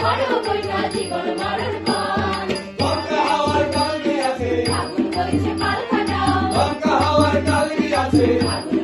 ধরো কইরা জীবন মরণ পর। লঙ্কা হাওয়ার কালবি আছে। আগুন কইছে পাল ফাটা লঙ্কা হাওয়ার কালবি আছে। আগুন